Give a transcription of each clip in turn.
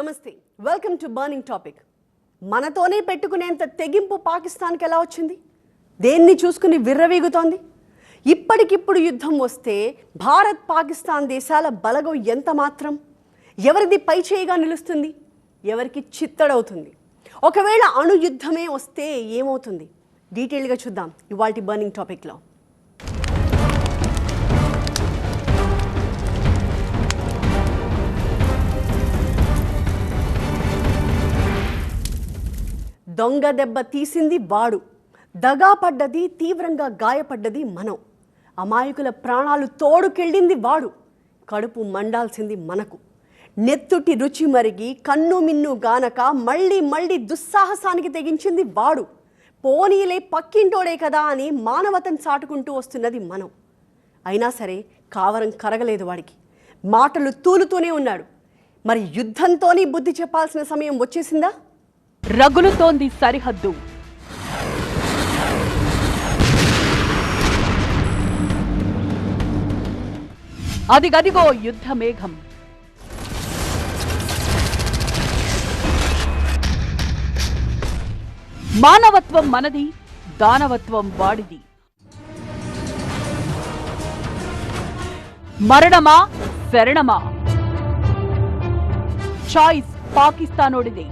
నమస్తే. Welcome to burning topic మనతోనే పెట్టుకునేంత తెగింపు పాకిస్తాన్కి ఎలా వచ్చింది? దేన్ని చూసుకుని విర్రవీగుతోంది? ఇప్పటికిప్పుడు యుద్ధం వస్తే భారత్ పాకిస్తాన్ దేశాల బలగం ఎంత మాత్రం? ఎవరిది పై చేయిగా నిలుస్తుంది? ఎవరికి చిత్తడవుతుంది? ఒకవేళ అణు యుద్ధమే వస్తే ఏమవుతుంది? డీటెయిల్గా చూద్దాం ఇవాల్టి బర్నింగ్ టాపిక్లో దొంగ దెబ్బ తీసింది వాడు. దగా పడ్డది తీవ్రంగా గాయపడ్డది మనం. అమాయకుల ప్రాణాలు తోడుకెళ్ళింది వాడు. కడుపు మండాల్సింది మనకు. నెత్తుటి రుచి మరిగి కన్ను మిన్ను గానక మళ్ళీ మళ్ళీ దుస్సాహసానికి తెగించింది వాడు. పోనీలే పక్కింటోడే కదా అని మానవతను చాటుకుంటూ వస్తున్నది మనం. అయినా సరే కావరం కరగలేదు వాడికి. మాటలు తూలుతూనే ఉన్నాడు. మరి యుద్ధంతోనే బుద్ధి చెప్పాల్సిన సమయం వచ్చేసిందా? రగులుతోంది సరిహద్దు. అదిగదిగో యుద్ధ మేఘం మానవత్వం మనది దానవత్వం వాడిది. మరణమా శరణమా? చాయిస్ పాకిస్తానోడిదే.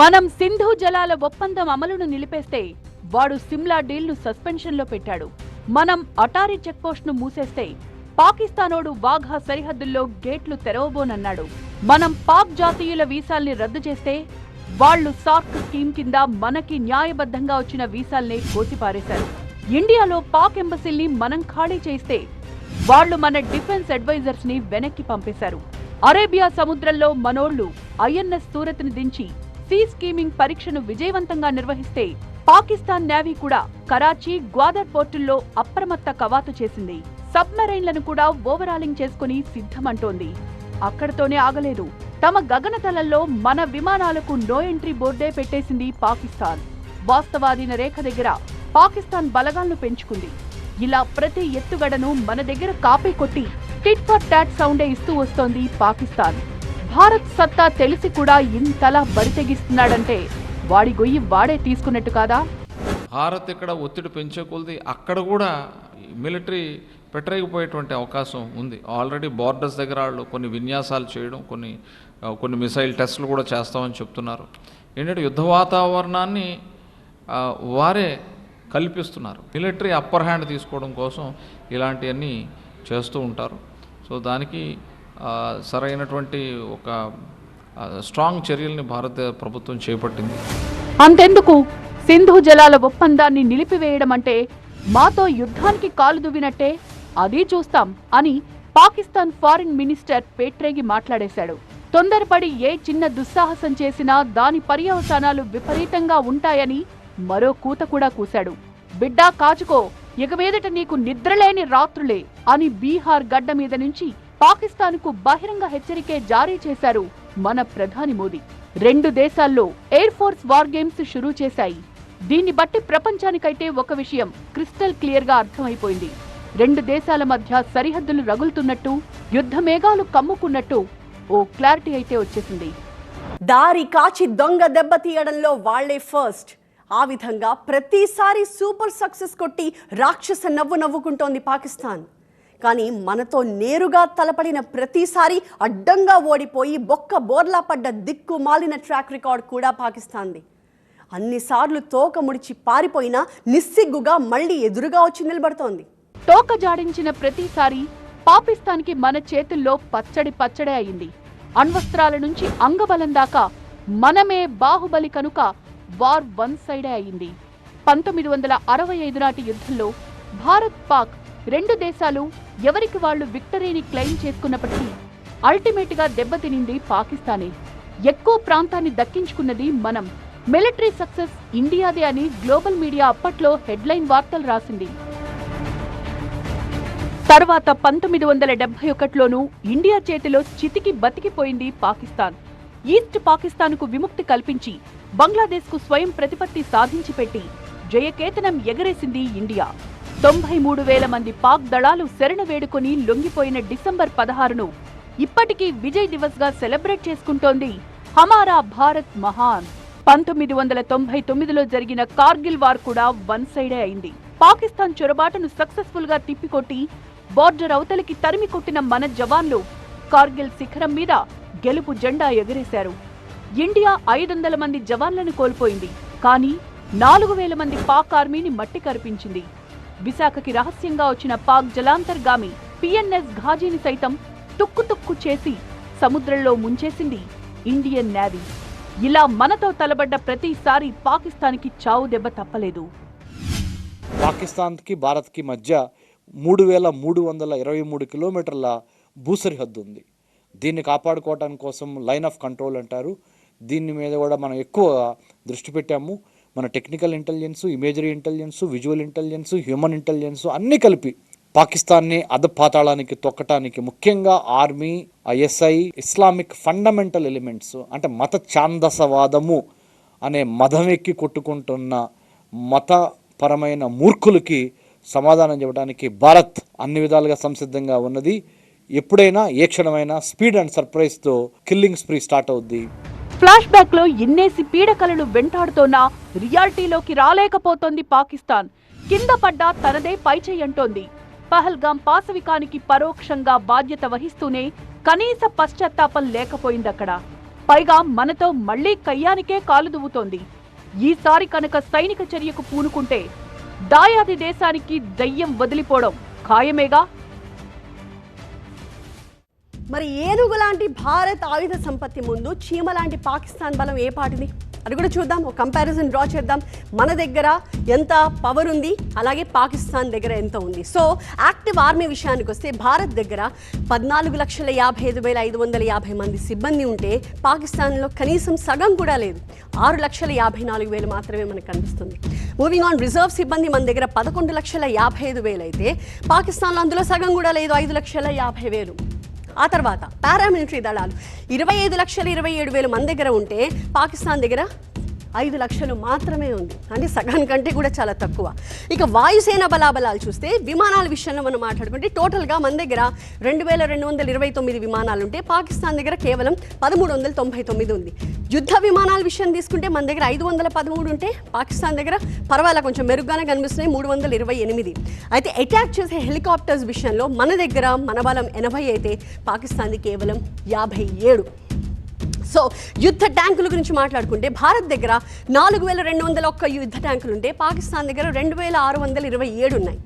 మనం సింధు జలాల ఒప్పందం అమలును నిలిపేస్తే వాడు సిమ్లా డీల్ను సస్పెన్షన్లో పెట్టాడు. మనం అటారీ చెక్పోస్ట్ను మూసేస్తే పాకిస్తానోడు వాఘా సరిహద్దుల్లో గేట్లు తెరవబోనన్నాడు. మనం పాక్ జాతీయుల వీసాల్ని రద్దు చేస్తే వాళ్ళు సార్క్ స్కీమ్ కింద మనకి న్యాయబద్ధంగా వచ్చిన వీసాల్ని కోసిపారేశారు ఇండియాలో పాక్ ఎంబసీల్ని మనం ఖాళీ చేస్తే వాళ్ళు మన డిఫెన్స్ అడ్వైజర్స్ని వెనక్కి పంపేశారు. అరేబియా సముద్రంలో మనోళ్ళు ఐఎన్ఎస్ సూరత్ని దించి సీ స్కీమింగ్ పరీక్షను విజయవంతంగా నిర్వహిస్తే పాకిస్తాన్ నేవీ కూడా కరాచీ గ్వాదర్ పోర్టుల్లో అప్రమత్త కవాతు చేసింది. సబ్మెరైన్లను కూడా ఓవరాలింగ్ చేసుకుని సిద్ధమంటోంది. అక్కడతోనే ఆగలేదు. తమ గగనతలంలో మన విమానాలకు నో ఎంట్రీ బోర్డే పెట్టేసింది పాకిస్తాన్. వాస్తవాధీన రేఖ దగ్గర పాకిస్తాన్ బలగాలను పెంచుకుంది. ఇలా ప్రతి ఎత్తుగడను మన దగ్గర కాపీ కొట్టి టిట్ ఫర్ టాట్ సౌండే ఇస్తూ వస్తోంది పాకిస్తాన్. భారత్ సత్తా తెలిసి కూడా ఇంతలా బరితెగిస్తున్నాడంటే వాడి గొయ్యి వాడే తీసుకున్నట్టు కాదా? భారత్ ఇక్కడ ఒత్తిడి పెంచే కొలది అక్కడ కూడా మిలిటరీ పెట్టరేగిపోయేటువంటి అవకాశం ఉంది. ఆల్రెడీ బార్డర్స్ దగ్గర వాళ్ళు కొన్ని విన్యాసాలు చేయడం కొన్ని కొన్ని మిసైల్ టెస్టులు కూడా చేస్తామని చెప్తున్నారు. ఏంటంటే యుద్ధ వాతావరణాన్ని వారే కల్పిస్తున్నారు. మిలిటరీ అప్పర్ హ్యాండ్ తీసుకోవడం కోసం ఇలాంటివన్నీ చేస్తూ ఉంటారు. సో దానికి సరైనటువంటి ఒక స్ట్రాంగ్ చర్యల్ని భారత ప్రభుత్వం చేపట్టింది. అంతెందుకు? సింధు జలాల ఒప్పందాన్ని నిలిపివేయడం అంటే మాతో యుద్ధానికి కాలు దువ్వినట్టే అది చూస్తాం అని పాకిస్తాన్ ఫారిన్ మినిస్టర్ పేట్రేగి మాట్లాడేశాడు. తొందరపడి ఏ చిన్న దుస్సాహసం చేసినా దాని పర్యవసానాలు విపరీతంగా ఉంటాయని మరో కూత కూడా కూశాడు. బిడ్డా కాచుకో ఇక మీదట నీకు నిద్రలేని రాత్రులే అని బీహార్ గడ్డ మీద నుంచి పాకిస్తాన్కు బహిరంగ హెచ్చరికే జారీ చేశారు మన ప్రధాని మోదీ. రెండు దేశాల్లో ఎయిర్ ఫోర్స్ వార్ గేమ్స్ షురూ చేశాయి. దీన్ని బట్టి ప్రపంచానికైతే ఒక విషయం క్రిస్టల్ క్లియర్గా అర్థమైపోయింది. రెండు దేశాల మధ్య సరిహద్దులు రగులుతున్నట్టు యుద్ధ మేఘాలు కమ్ముకున్నట్టు ఓ క్లారిటీ అయితే వచ్చేసింది. దారి కాచి దొంగ దెబ్బ తీయడంలో వాళ్ళే ఫస్ట్. ఆ విధంగా ప్రతిసారి సూపర్ సక్సెస్ కొట్టి రాక్షస నవ్వు నవ్వుకుంటోంది పాకిస్తాన్. కానీ మనతో నేరుగా తలపడిన ప్రతిసారి అడ్డంగా ఓడిపోయి బొక్క బోర్లా పడ్డ దిక్కు మాలిన ట్రాక్ రికార్డ్ కూడా పాకిస్తాన్ది. అన్నిసార్లు తోక ముడిచి పారిపోయినా నిస్సిగ్గుగా మళ్ళీ ఎదురుగా వచ్చి నిలబడుతోంది. తోక జాడించిన ప్రతిసారి పాకిస్తాన్కి మన చేతుల్లో పచ్చడి పచ్చడే అయింది. అణ్వస్త్రాల నుంచి అంగబలం దాకా మనమే బాహుబలి కనుక వార్ వన్ సైడే అయింది. పంతొమ్మిది వందల అరవై ఐదు నాటి యుద్ధంలో భారత్ పాక్ రెండు దేశాలు ఎవరికి వాళ్ళు విక్టరీని క్లెయిమ్ చేసుకున్నప్పటికీ అల్టిమేట్గా దెబ్బతినింది పాకిస్తానే. ఎక్కువ ప్రాంతాన్ని దక్కించుకున్నది మనం. మిలిటరీ సక్సెస్ ఇండియాదే అని గ్లోబల్ మీడియా అప్పట్లో హెడ్లైన్ వార్తలు రాసింది. తర్వాత పంతొమ్మిది వందల డెబ్బై ఒకటిలోనూ ఇండియా చేతిలో చితికి బతికిపోయింది పాకిస్తాన్. ఈస్ట్ పాకిస్తాన్కు విముక్తి కల్పించి బంగ్లాదేశ్కు స్వయం ప్రతిపత్తి సాధించి పెట్టి జయకేతనం ఎగరేసింది ఇండియా. తొంభై మూడు వేల మంది పాక్ దళాలు శరణ వేడుకొని లొంగిపోయిన డిసెంబర్ పదహారును ఇప్పటికీ విజయ్ దివస్గా సెలబ్రేట్ చేసుకుంటోంది హమారా భారత్ మహాన్. పంతొమ్మిది వందల తొంభై తొమ్మిదిలో జరిగిన కార్గిల్ వార్ కూడా వన్ సైడే అయింది. పాకిస్తాన్ చొరబాటును సక్సెస్ఫుల్గా తిప్పికొట్టి బార్డర్ అవతలికి తరిమి కొట్టిన మన జవాన్లు కార్గిల్ శిఖరం మీద గెలుపు జెండా ఎగిరేశారు. ఇండియా ఐదు వందల మంది జవాన్లను కోల్పోయింది. కానీ నాలుగు వేల మంది పాక్ ఆర్మీని మట్టి కరిపించింది. విశాఖకి రహస్యంగా వచ్చిన పాక్ జలాంతర్గామి పిఎన్ఎస్ ఘాజీని సైతం తుక్కు తుక్కు చేసి సముద్రంలో ముంచేసింది ఇండియన్ నేవీ. ఇలా మనతో తలబడ్డ ప్రతిసారి పాకిస్తాన్కి చావు దెబ్బ తప్పలేదు. పాకిస్తాన్కి భారత్కి మధ్య మూడు వేల మూడు వందల ఇరవై మూడు కిలోమీటర్ల భూసరిహద్దు ఉంది. దీన్ని కాపాడుకోవడం కోసం లైన్ ఆఫ్ కంట్రోల్ అంటారు. దీని మీద కూడా మనం ఎక్కువ దృష్టి పెట్టాము. మన technical intelligence imagery intelligence visual intelligence human intelligence అన్నీ కలిపి పాకిస్తాన్ని అధపాతాళానికి తొక్కటానికి ముఖ్యంగా army ISI Islamic fundamental elements అంటే మత ఛాందసవాదము అనే మతం ఎక్కి కొట్టుకుంటున్న మతపరమైన మూర్ఖులకి సమాధానం చెప్పడానికి భారత్ అన్ని విధాలుగా సంసిద్ధంగా ఉన్నది. ఎప్పుడైనా ఏ క్షణమైనా స్పీడ్ అండ్ సర్ప్రైజ్తో కిల్లింగ్ స్ప్రీ స్టార్ట్ అవుద్ది. ఫ్లాష్ బ్యాక్లో ఇన్నేసి పీడకలను వెంటాడుతోన్నా రియాలిటీలోకి రాలేకపోతోంది పాకిస్తాన్. కింద పడ్డా తనదే పైచేయంటోంది పహల్గాం పాశవికానికి పరోక్షంగా బాధ్యత వహిస్తూనే కనీస పశ్చాత్తాపం లేకపోయిందక్కడ. పైగా మనతో మళ్ళీ కయ్యానికే కాలు దువ్వుతోంది. ఈసారి కనుక సైనిక చర్యకు పూనుకుంటే దాయాది దేశానికి దయ్యం వదిలిపోవడం ఖాయమేగా? మరి ఏనుగు లాంటి భారత్ ఆయుధ సంపత్తి ముందు చీమ లాంటి పాకిస్తాన్ బలం ఏ పాటిది? అది కూడా చూద్దాం ఒక కంపారిజన్ డ్రా చేద్దాం. మన దగ్గర ఎంత పవర్ ఉంది అలాగే పాకిస్తాన్ దగ్గర ఎంత ఉంది. సో యాక్టివ్ ఆర్మీ విషయానికి వస్తే భారత్ దగ్గర పద్నాలుగు లక్షల యాభై ఐదు వేల ఐదు వందల యాభై మంది సిబ్బంది ఉంటే పాకిస్తాన్లో కనీసం సగం కూడా లేదు. ఆరు లక్షల యాభై నాలుగు వేలు మాత్రమే మనకు కనిపిస్తుంది. మూవింగ్ ఆన్ రిజర్వ్ సిబ్బంది మన దగ్గర పదకొండు లక్షల యాభై ఐదు వేలు అయితే పాకిస్తాన్లో అందులో సగం కూడా లేదు ఐదు లక్షల యాభై వేలు. ఆ తర్వాత పారామిలిటరీ దళాలు. ఇరవై ఐదు లక్షల ఇరవై ఏడు వేలు మన దగ్గర ఉంటే పాకిస్తాన్ దగ్గర ఐదు లక్షలు మాత్రమే ఉంది. అంటే సగానికంటే కూడా చాలా తక్కువ. ఇక వాయుసేన బలాబలాలు చూస్తే విమానాల విషయంలో మనం మాట్లాడుకుంటే టోటల్గా మన దగ్గర రెండు వేల రెండు వందల ఇరవై తొమ్మిది విమానాలు ఉంటే పాకిస్తాన్ దగ్గర కేవలం పదమూడు వందల తొంభై తొమ్మిది ఉంది. యుద్ధ విమానాల విషయం తీసుకుంటే మన దగ్గర ఐదు వందల పదమూడు ఉంటే పాకిస్తాన్ దగ్గర పర్వాలేదు కొంచెం మెరుగ్గానే కనిపిస్తున్నాయి మూడు వందల ఇరవై ఎనిమిది. అయితే అటాక్ చేసే హెలికాప్టర్స్ విషయంలో మన దగ్గర మన బలం ఎనభై అయితే పాకిస్తాన్ది కేవలం యాభై ఏడు. సో యుద్ధ ట్యాంకుల గురించి మాట్లాడుకుంటే భారత్ దగ్గర నాలుగు వేల రెండు వందల ఒక్క యుద్ధ ట్యాంకులు ఉంటే పాకిస్తాన్ దగ్గర రెండు వేల ఆరు వందల ఇరవై ఏడు ఉన్నాయి.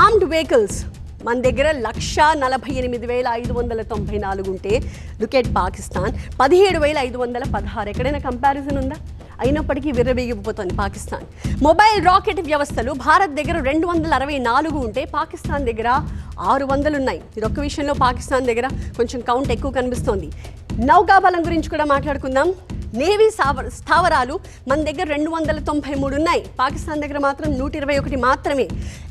ఆర్మ్డ్ వెహికల్స్ మన దగ్గర లక్ష నలభై ఎనిమిది వేల ఐదు వందల తొంభై నాలుగు ఉంటే లుకెట్ పాకిస్తాన్ పదిహేడు వేల ఐదు వందల పదహారు ఎక్కడైనా కంపారిజన్ ఉందా? అయినప్పటికీ విర్రబీగిపోతుంది పాకిస్తాన్. మొబైల్ రాకెట్ వ్యవస్థలు భారత్ దగ్గర రెండు వందల అరవై నాలుగు ఉంటే పాకిస్తాన్ దగ్గర ఆరు వందలు ఉన్నాయి ఇది ఒక్క విషయంలో పాకిస్తాన్ దగ్గర కొంచెం కౌంట్ ఎక్కువ కనిపిస్తోంది. నౌకాబలం గురించి కూడా మాట్లాడుకుందాం. నేవీ స్థావరాలు మన దగ్గర రెండు వందల తొంభై మూడు ఉన్నాయి పాకిస్తాన్ దగ్గర మాత్రం నూట ఇరవై ఒకటి మాత్రమే.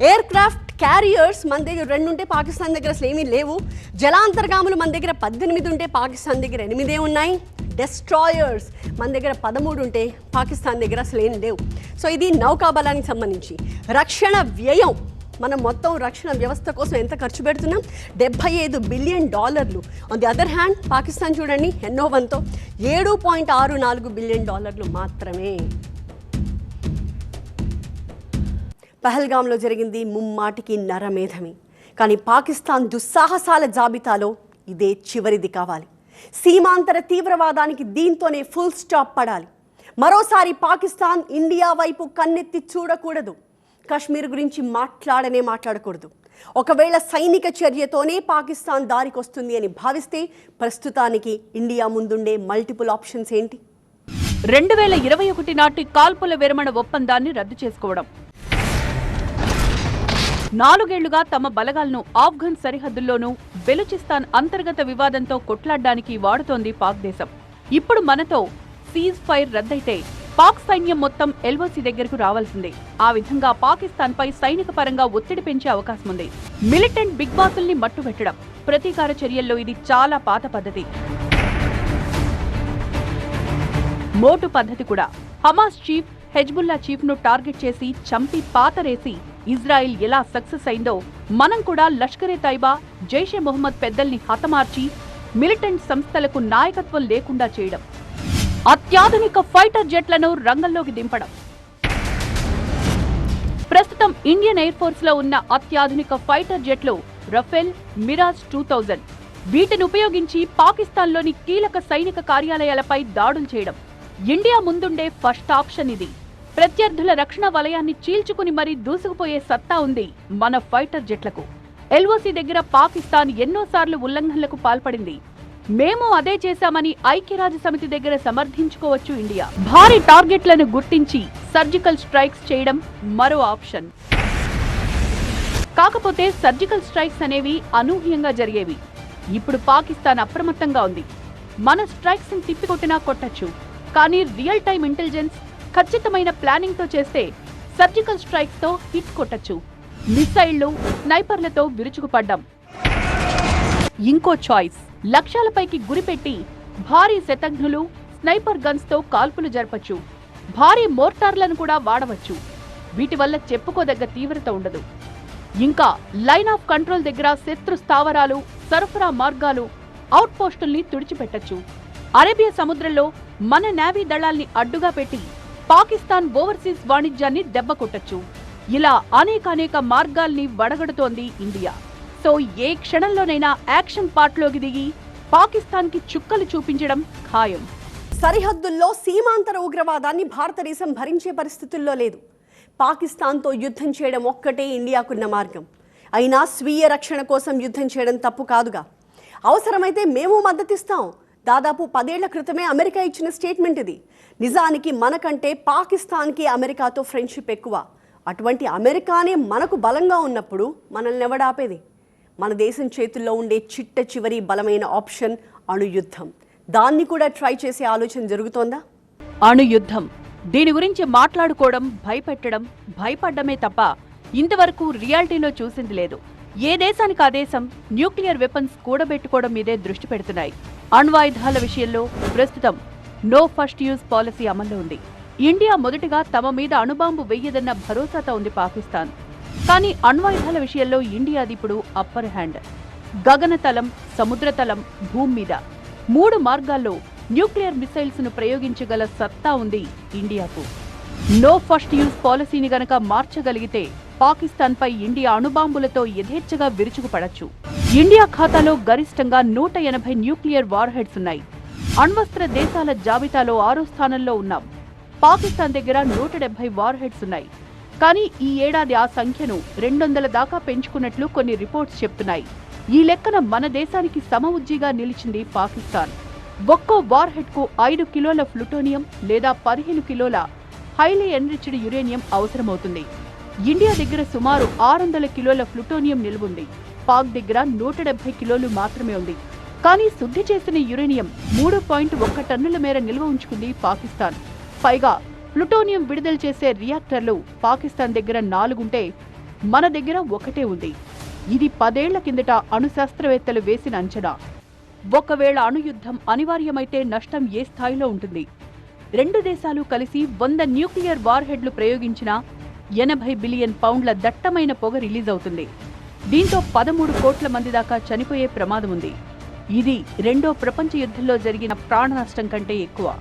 ఎయిర్ క్రాఫ్ట్ క్యారియర్స్ మన దగ్గర రెండు ఉంటే పాకిస్తాన్ దగ్గర అసలు ఏమీ లేవు. జలాంతర్గాములు మన దగ్గర పద్దెనిమిది ఉంటే పాకిస్తాన్ దగ్గర ఎనిమిదే ఉన్నాయి. డెస్ట్రాయర్స్ మన దగ్గర పదమూడు ఉంటే పాకిస్తాన్ దగ్గర అసలు ఏం లేవు. సో ఇది నౌకాబలానికి సంబంధించి. రక్షణ వ్యయం మనం మొత్తం రక్షణ వ్యవస్థ కోసం ఎంత ఖర్చు పెడుతున్నాం? డెబ్బై ఐదు బిలియన్ డాలర్లు. On the other hand Pakistan చూడండి ఎన్నో వన్తో ఏడు పాయింట్ ఆరు నాలుగు బిలియన్ డాలర్లు మాత్రమే. పహల్గాంలో జరిగింది ముమ్మాటికి నరమేధమి. కానీ పాకిస్తాన్ దుస్సాహసాల జాబితాలో ఇదే చివరిది కావాలి. సీమాంతర తీవ్రవాదానికి దీంతోనే ఫుల్ స్టాప్ పడాలి. మరోసారి పాకిస్తాన్ ఇండియా వైపు కన్నెత్తి చూడకూడదు. కాశ్మీర్ గురించి మాట్లాడనే మాట్లాడకూడదు. ఒకవేళ సైనిక చర్యతోనే పాకిస్తాన్ దారికొస్తుంది అని భావిస్తే ప్రస్తుతానికి ఇండియా ముందుండే మల్టిపుల్ ఆప్షన్స్ ఏంటి? రెండు వేల ఇరవై ఒకటి నాటి కాల్పుల విరమణ ఒప్పందాన్ని రద్దు చేసుకోవడం. నాలుగేళ్ళుగా తమ బలగాలను ఆఫ్ఘన్ సరిహద్దుల్లోనూ బెలుచిస్తాన్ అంతర్గత వివాదంతో కొట్లాడడానికి వాడుతోంది పాక్ దేశం. ఇప్పుడు మనతో సీజ్ ఫైర్ రద్దయితే పాక్ సైన్యం మొత్తం ఎల్ఓసి దగ్గరకు రావాల్సిందే. ఆ విధంగా పాకిస్తాన్ పై సైనిక పరంగా ఒత్తిడి పెంచే అవకాశం ఉంది మిలిటెంట్ బిగ్ బాసుల్ని మట్టుబెట్టడం ప్రతీకార చర్యల్లో ఇది చాలా పాత పద్ధతి. మోటు పద్ధతి కూడా. హమాస్ చీఫ్ హెజ్బుల్లా చీఫ్ను టార్గెట్ చేసి చంపి పాతరేసి ఇజ్రాయిల్ ఎలా సక్సెస్ అయిందో మనం కూడా లష్కరే తైబా జైషే మొహమ్మద్ పెద్దల్ని హతమార్చి మిలిటెంట్ సంస్థలకు నాయకత్వం లేకుండా చేయడం. అత్యాధునిక ఫైటర్ జెట్లను రంగంలోకి దింపడం. ప్రస్తుతం ఇండియన్ ఎయిర్ ఫోర్స్లో ఉన్న అత్యాధునిక ఫైటర్ జెట్లు రఫేల్ మిరాజ్ టూ థౌజండ్. వీటిని ఉపయోగించి పాకిస్తాన్లోని కీలక సైనిక కార్యాలయాలపై దాడులు చేయడం. ఇండియా ముందుండే ఫస్ట్ ఆప్షన్ ఇది. ప్రత్యర్థుల రక్షణ వలయాన్ని చీల్చుకుని మరీ దూసుకుపోయే సత్తా ఉంది మన ఫైటర్ జెట్లకు. ఎల్ఓసి దగ్గర పాకిస్తాన్ ఎన్నోసార్లు ఉల్లంఘనలకు పాల్పడింది. మేము అదే చేశామని ఐక్యరాజ్య సమితి దగ్గర సమర్థించుకోవచ్చు ఇండియా. భారీ టార్గెట్లను గుర్తించి సర్జికల్ స్ట్రైక్స్ చేయడం మరో ఆప్షన్. కాకపోతే సర్జికల్ స్ట్రైక్స్ అనేవి అనూహ్యంగా జరిగేవి. ఇప్పుడు పాకిస్తాన్ అప్రమత్తంగా ఉంది. మన స్ట్రైక్స్ని తిప్పికొట్టినా కొట్టచ్చు. కానీ రియల్ టైం ఇంటెలిజెన్స్ ఖచ్చితమైన ప్లానింగ్తో చేస్తే సర్జికల్ స్ట్రైక్స్తో హిట్ కొట్టచ్చు. మిసైళ్ళు స్నైపర్లతో విరుచుకుపడ్డం. ఇంకో చాయిస్ లక్ష్యాలపైకి గురిపెట్టి భారీ శతఘ్నులు స్నైపర్ గన్స్తో కాల్పులు జరపచ్చు. భారీ మోర్టార్లను కూడా వాడవచ్చు. వీటి వల్ల చెప్పుకోదగ్గ తీవ్రత ఉండదు. ఇంకా లైన్ ఆఫ్ కంట్రోల్ దగ్గర శత్రు స్థావరాలు సరఫరా మార్గాలు అవుట్ పోస్టుల్ని తుడిచిపెట్టచ్చు. అరేబియా సముద్రంలో మన నేవీ దళాల్ని అడ్డుగా పెట్టి పాకిస్తాన్ ఓవర్సీస్ వాణిజ్యాన్ని దెబ్బకొట్టచ్చు. ఇలా అనేకానేక మార్గాల్ని వడగడుతోంది ఇండియా. సో ఏ క్షణంలోనైనా యాక్షన్ పార్ట్లోకి దిగి పాకిస్తాన్కి చుక్కలు చూపించడం ఖాయం. సరిహద్దుల్లో సీమాంతర ఉగ్రవాదాన్ని భారతదేశం భరించే పరిస్థితుల్లో లేదు. పాకిస్తాన్తో యుద్ధం చేయడం ఒక్కటే ఇండియాకున్న మార్గం. అయినా స్వీయ రక్షణ కోసం యుద్ధం చేయడం తప్పు కాదుగా. అవసరమైతే మేము మద్దతిస్తాం. దాదాపు పదేళ్ళ క్రితమే అమెరికా ఇచ్చిన స్టేట్మెంట్ ఇది. నిజానికి మనకంటే పాకిస్తాన్కి అమెరికాతో ఫ్రెండ్షిప్ ఎక్కువ. అటువంటి అమెరికానే మనకు బలంగా ఉన్నప్పుడు మనల్ని ఎవడాపేది మన దేశం చేతుల్లో ఉండే చిట్ట చివరి బలమైన ఆప్షన్ అణుయుద్ధం. దాన్ని కూడా ట్రై చేసే ఆలోచన జరుగుతోందా? అణుయుద్ధం. దీని గురించి మాట్లాడుకోవడం భయపెట్టడం భయపడ్డమే తప్ప ఇంతవరకు రియాలిటీలో చూసింది లేదు. ఏ దేశానికి ఆ దేశం న్యూక్లియర్ వెపన్స్ కూడబెట్టుకోవడం మీదే దృష్టి పెడుతున్నాయి. అణ్వాయుధాల విషయంలో ప్రస్తుతం నో ఫస్ట్ యూజ్ పాలసీ అమల్లో ఉంది. ఇండియా మొదటిగా తమ మీద అణుబాంబు వెయ్యదన్న భరోసాతో ఉంది పాకిస్తాన్. కానీ అణ్వాయుధాల విషయంలో ఇండియాది ఇప్పుడు అప్పర్ హ్యాండ్ గగనతలం సముద్రతలం భూమి మీద. మూడు మార్గాల్లో న్యూక్లియర్ మిసైల్స్ను ప్రయోగించగల సత్తా ఉంది ఇండియాకు. నో ఫస్ట్ యూజ్ పాలసీని గనక మార్చగలిగితే పాకిస్తాన్ పై ఇండియా అణుబాంబులతో యథేచ్ఛగా విరుచుకుపడచ్చు. ఇండియా ఖాతాలో గరిష్టంగా నూట ఎనభై న్యూక్లియర్ వార్ హెడ్స్ ఉన్నాయి. అణ్వస్త్ర దేశాల జాబితాలో ఆరో స్థానంలో ఉన్నాం. పాకిస్తాన్ దగ్గర నూట డెబ్బై వార్ హెడ్స్ ఉన్నాయి. కానీ ఈ ఏడాది ఆ సంఖ్యను రెండొందల దాకా పెంచుకున్నట్లు కొన్ని రిపోర్ట్స్ చెప్తున్నాయి. ఈ లెక్కన మన దేశానికి సమఉజ్జీగా నిలిచింది పాకిస్తాన్. ఒక్కో వార్ హెడ్కు ఐదు కిలోల ప్లుటోనియం లేదా పదిహేను కిలోల హైలీ ఎన్రిచ్డ్ యురేనియం అవసరమవుతుంది. ఇండియా దగ్గర సుమారు ఆరు వందల కిలోల ప్లుటోనియం నిలువుంది పాక్ దగ్గర నూట డెబ్బై కిలోలు మాత్రమే ఉంది. కానీ శుద్ధి చేసిన యురేనియం మూడు పాయింట్ ఒక్క టన్నుల మేర నిల్వ ఉంచుకుంది పాకిస్తాన్. పైగా ప్లుటోనియం విడుదల చేసే రియాక్టర్లు పాకిస్తాన్ దగ్గర నాలుగుంటే మన దగ్గర ఒకటే ఉంది. ఇది పదేళ్ళ కిందట అణు శాస్త్రవేత్తలు వేసిన అంచనా. ఒకవేళ అణుయుద్ధం అనివార్యమైతే నష్టం ఏ స్థాయిలో ఉంటుంది? రెండు దేశాలు కలిసి వంద న్యూక్లియర్ వార్ హెడ్లు ప్రయోగించినా ఎనభై బిలియన్ పౌండ్ల దట్టమైన పొగ రిలీజ్ అవుతుంది. దీంతో పదమూడు కోట్ల మంది దాకా చనిపోయే ప్రమాదం ఉంది. ఇది రెండో ప్రపంచ యుద్ధంలో జరిగిన ప్రాణ నష్టం కంటే ఎక్కువ.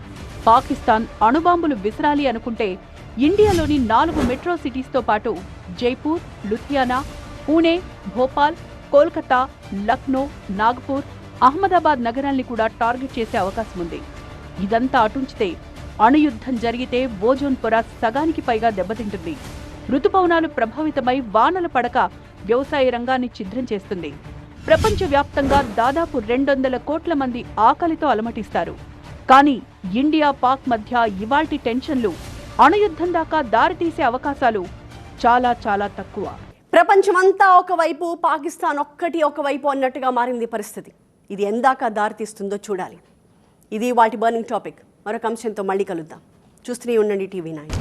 పాకిస్తాన్ అణుబాంబులు విసరాలి అనుకుంటే ఇండియాలోని నాలుగు మెట్రో సిటీస్తో పాటు జైపూర్ లుధియానా పూణే భోపాల్ కోల్కతా లక్నో నాగ్పూర్ అహ్మదాబాద్ నగరాల్ని కూడా టార్గెట్ చేసే అవకాశం ఉంది. ఇదంతా అటుంచితే అణుయుద్ధం జరిగితే ఓజోన్ పొర సగానికి పైగా దెబ్బతింటుంది. ఋతుపవనాలు ప్రభావితమై వానలు పడక వ్యవసాయ రంగాన్ని ఛిద్రం చేస్తుంది. ప్రపంచవ్యాప్తంగా దాదాపు రెండొందల కోట్ల మంది ఆకలితో అలమటిస్తారు. కానీ ఇండియా పాక్ మధ్య ఇవాల్టి టెన్షన్లు అణుయుద్ధం దాకా దారితీసే అవకాశాలు చాలా చాలా తక్కువ. ప్రపంచమంతా ఒకవైపు పాకిస్తాన్ ఒక్కటి ఒకవైపు అన్నట్టుగా మారింది పరిస్థితి. ఇది ఎందాక దారితీస్తుందో చూడాలి. ఇది వాటి బర్నింగ్ టాపిక్. మరొక అంశంతో మళ్ళీ కలుద్దాం. చూస్తూనే ఉండండి టీవీ నైన్.